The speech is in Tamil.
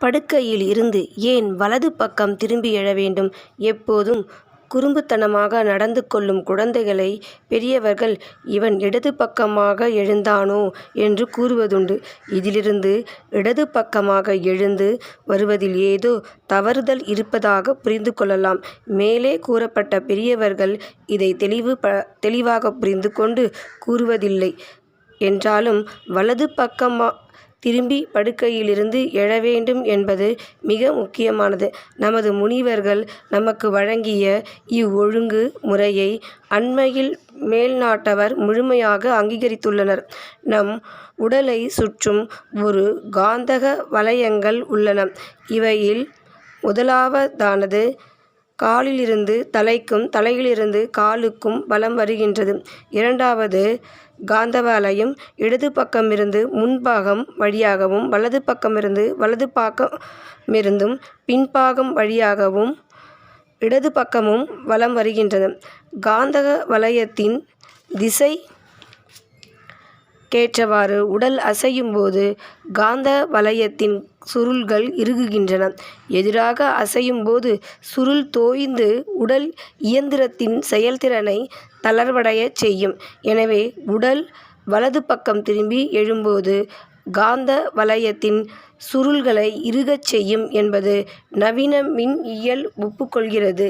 படுக்கையில் இருந்து ஏன் வலது பக்கம் திரும்பி எழ வேண்டும்? எப்போதும் குறும்புத்தனமாக நடந்து கொள்ளும் குழந்தைகளை பெரியவர்கள் இவன் இடது பக்கமாக எழுந்தானோ என்று கூறுவதுண்டு. இதிலிருந்து இடது பக்கமாக எழுந்து வருவதில் ஏதோ தவறுதல் இருப்பதாக புரிந்து கொள்ளலாம். மேலே கூறப்பட்ட பெரியவர்கள் இதை தெளிவு ப தெளிவாக புரிந்து கொண்டு கூறுவதில்லை என்றாலும் வலது பக்கமாக திரும்பி படுக்கையிலிருந்து எழ வேண்டும் என்பது மிக முக்கியமானது. நமது முனிவர்கள் நமக்கு வழங்கிய இவ்வொழுங்கு முறையை அண்மையில் மேல்நாட்டவர் முழுமையாக அங்கீகரித்துள்ளனர். நம் உடலை சுற்றும் ஒரு காந்தக வலயங்கள் உள்ளன. இவையில் முதலாவதானது காலிலிருந்து தலைக்கும் தலையிலிருந்து காலுக்கும் வலம் வருகின்றது. இரண்டாவது காந்தவலயம் இடது பக்கமிருந்து முன்பாகம் வழியாகவும் வலது பக்கமிருந்து வலது பாகமிருந்தும் பின்பாகம் வழியாகவும் இடது பக்கமும் வலம் வருகின்றது. காந்தக வலயத்தின் கேற்றவாறு உடல் அசையும் போது காந்த வலயத்தின் சுருள்கள் இறுகுகின்றன. எதிராக அசையும் போது சுருள் தோய்ந்து உடல் இயந்திரத்தின் செயல்திறனை தளர்வடையச் செய்யும். எனவே உடல் வலது பக்கம் திரும்பி எழும்போது காந்த வலயத்தின் சுருள்களை இறுகச் செய்யும் என்பது நவீன மின் இயல் ஒப்புக்கொள்கிறது